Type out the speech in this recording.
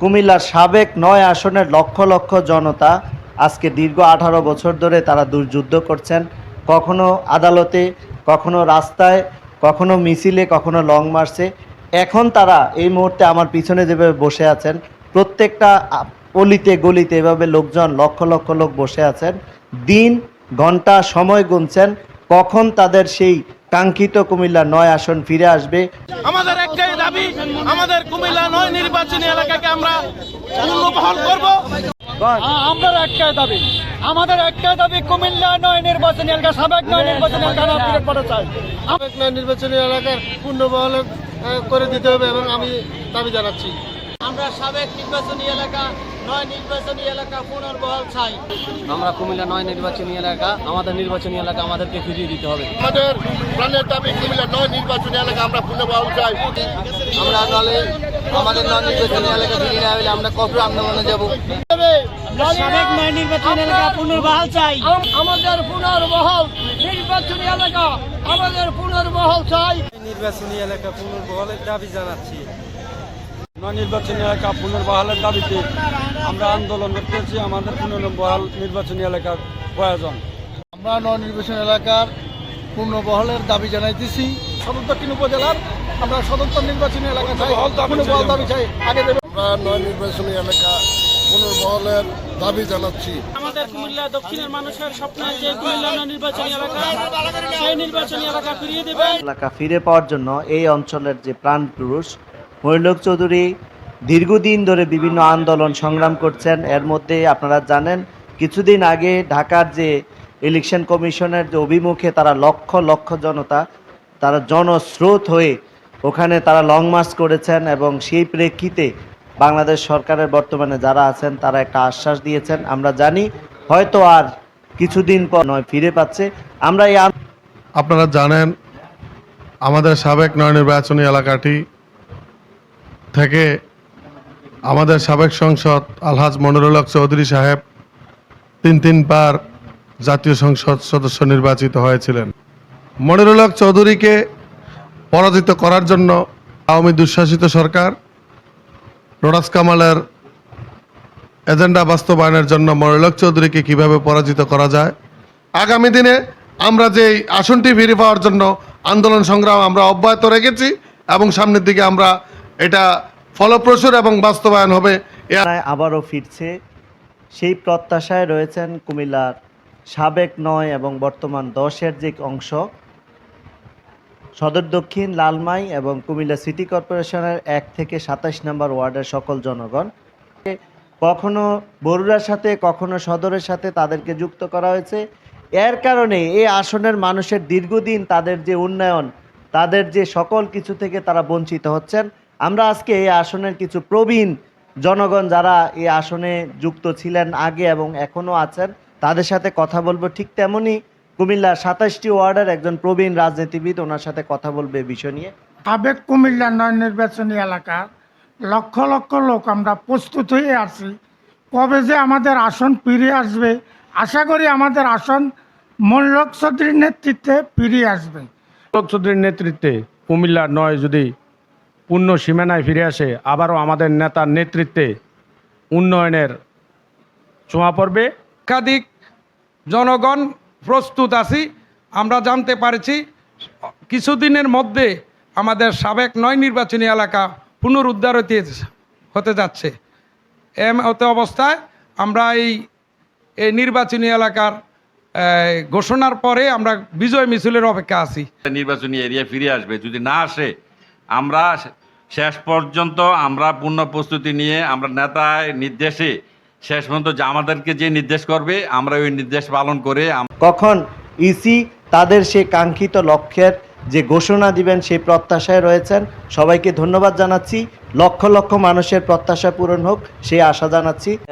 কুমিল্লার সাবেক নয় আসনের লক্ষ লক্ষ জনতা আজকে দীর্ঘ আঠারো বছর ধরে তারা দুর্যুদ্ধ করছেন। কখনো আদালতে, কখনো রাস্তায়, কখনো মিছিলে, কখনো লং মার্চে এখন তারা এই মুহূর্তে আমার পিছনে যেভাবে বসে আছেন, প্রত্যেকটা অলিতে, গলিতে এভাবে লোকজন, লক্ষ লক্ষ লোক বসে আছেন। দিন, ঘণ্টা, সময় গুনছেন। কখন তাদের সেই কাঙ্ক্ষিত কুমিল্লা নয় আসন ফিরে আসবে। আমাদের একটাই দাবি আমাদের কুমিল্লা নয় নির্বাচনী এলাকাকে আমরা পুনর্বহাল করব। আ- আমরা একটাই দাবি আমাদের একটাই দাবি কুমিল্লা নয় নির্বাচনী এলাকা সাবেক নয় নির্বাচনী এলাকা আমরা ফিরে পেতে চাই। সাবেক নয় নির্বাচনী এলাকার পূর্ণবহল করে দিতে হবে এবং আমি দাবি জানাচ্ছি। আমরা সাবেক নির্বাচনী এলাকা নয় নির্বাচনী এলাকা পুনর্বহাল চাই। আমরা কুমিল্লা নয় নির্বাচনী এলাকা আমাদের নির্বাচনী এলাকা আমাদেরকে ফিরিয়ে দিতে হবে। আমাদের প্রাণের দাবি কুমিল্লা নয় নির্বাচনী এলাকা আমরা পূর্ণবহল চাই। আমরা নাহলে আমাদের নয় নির্বাচনী এলাকা ফিরিয়ে না হলে আমরা কঠোর আন্দোলনে যাব। সাবেক নয় নির্বাচনী এলাকা পুনর্বহাল চাই। আমাদের পুনর্বহাল নির্বাচনী এলাকা আমাদের পুনর্বহাল চাই। নির্বাচনী এলাকা পুনর্বহালের দাবি জানাচ্ছি। নির্বাচনী এলাকা পুনর্বহালের দাবিতে আমরা আন্দোলন করতেছি আমাদের পুনর্বহাল নির্বাচনী এলাকার প্রয়োজন। আমরা নয় নির্বাচনী এলাকার পুনর্বহালের দাবি জানাইতেছি। সদর দক্ষিণ উপজেলার আমরা সদর নির্বাচনী এলাকা চাই পূর্ণবহল দাবি চাই আগে আমরা নয় নির্বাচনী এলাকা পুনর্বহলের দাবি জানাচ্ছি। আমাদের কুমিল্লা দক্ষিণের মানুষের স্বপ্ন যে কুমিল্লা নির্বাচনী এলাকা সেই নির্বাচনী এলাকা ফিরিয়ে দেবেন এলাকা ফিরে পাওয়ার জন্য এই অঞ্চলের যে প্রাণ পুরুষ মহিলোক চৌধুরী দীর্ঘদিন ধরে বিভিন্ন আন্দোলন সংগ্রাম করছেন। এর মধ্যে আপনারা জানেন, কিছুদিন আগে ঢাকার যে ইলেকশন কমিশনের যে অভিমুখে তারা লক্ষ লক্ষ জনতা, তারা জনস্রোত হয়ে ওখানে তারা লং মার্চ করেছেন এবং সেই প্রেক্ষিতে বাংলাদেশ সরকারের বর্তমানে যারা আছেন, তারা একটা আশ্বাস দিয়েছেন। আমরা জানি হয়তো আর কিছুদিন পর নয়, ফিরে পাচ্ছে। আমরা এই আপনারা জানেন, আমাদের সাবেক নয় নির্বাচনী এলাকাটি থেকে আমাদের সাবেক সংসদ আলহাজ মনিরুল হক চৌধুরী সাহেব তিন তিনবার জাতীয় সংসদ সদস্য নির্বাচিত হয়েছিলেন। মনিরুল হক চৌধুরীকে পরাজিত করার জন্য আওয়ামী দুঃশাসিত সরকার রোডাস কামালের এজেন্ডা বাস্তবায়নের জন্য মনিরুল হক চৌধুরীকে কীভাবে পরাজিত করা যায়? আগামী দিনে আমরা যে এই আসনটি ফিরে পাওয়ার জন্য আন্দোলন সংগ্রাম আমরা অব্যাহত রেখেছি এবং সামনের দিকে আমরা এটা ফলপ্রসূ এবং বাস্তবায়ন হবে। আবারও ফিরছে। সেই প্রত্যাশায় রয়েছেন কুমিল্লার সাবেক নয় এবং বর্তমান দশের যে অংশ। সদর দক্ষিণ লালমাই এবং কুমিল্লা সিটি কর্পোরেশনের এক থেকে সাতাশ নম্বর ওয়ার্ডের সকল জনগণ। কখনো বরুড়ার সাথে, কখনো সদরের সাথে তাদেরকে যুক্ত করা হয়েছে। এর কারণে এই আসনের মানুষের দীর্ঘদিন তাদের যে উন্নয়ন, তাদের যে সকল কিছু থেকে তারা বঞ্চিত হচ্ছেন। আমরা আজকে এই আসনের কিছু প্রবীণ জনগণ যারা এই আসনে যুক্ত ছিলেন আগে এবং এখনও আছেন তাদের সাথে কথা বলব ঠিক তেমনই। কুমিল্লার সাতাশটি ওয়ার্ডের একজন প্রবীণ রাজনীতিবিদ ওনার সাথে কথা বলবে বিষয় নিয়ে। সাবেক কুমিল্লা নয় নির্বাচনী এলাকা লক্ষ লক্ষ লোক আমরা প্রস্তুত হয়ে আছি। কবে যে আমাদের আসন ফিরে আসবে আশা করি আমাদের আসন মল্লক চৌধুরীর নেতৃত্বে ফিরে আসবে। লোক চৌধুরীর নেতৃত্বে কুমিল্লা নয় যদি পূর্ণ সীমানায় ফিরে আসে আবারও আমাদের নেতার নেতৃত্বে উন্নয়নের ছোঁয়া পড়বে। একাধিক জনগণ প্রস্তুত আছি আমরা জানতে পারছি কিছুদিনের মধ্যে আমাদের সাবেক নয় নির্বাচনী এলাকা পুনরুদ্ধার হতে হতে যাচ্ছে। এম হতে অবস্থায় আমরা এই এই নির্বাচনী এলাকার ঘোষণার পরে আমরা বিজয় মিছিলের অপেক্ষা আছি। নির্বাচনী এরিয়া ফিরে আসবে যদি না আসে আমরা শেষ পর্যন্ত আমরা পূর্ণ প্রস্তুতি নিয়ে আমরা নেতায় নির্দেশে শেষ পর্যন্ত যে আমাদেরকে যে নির্দেশ করবে, আমরা ওই নির্দেশ পালন করে কখন ইসি তাদের সে কাঙ্ক্ষিত লক্ষ্যের যে ঘোষণা দিবেন, সেই প্রত্যাশায় রয়েছেন। সবাইকে ধন্যবাদ জানাচ্ছি। লক্ষ লক্ষ মানুষের প্রত্যাশা পূরণ হোক, সেই আশা জানাচ্ছি।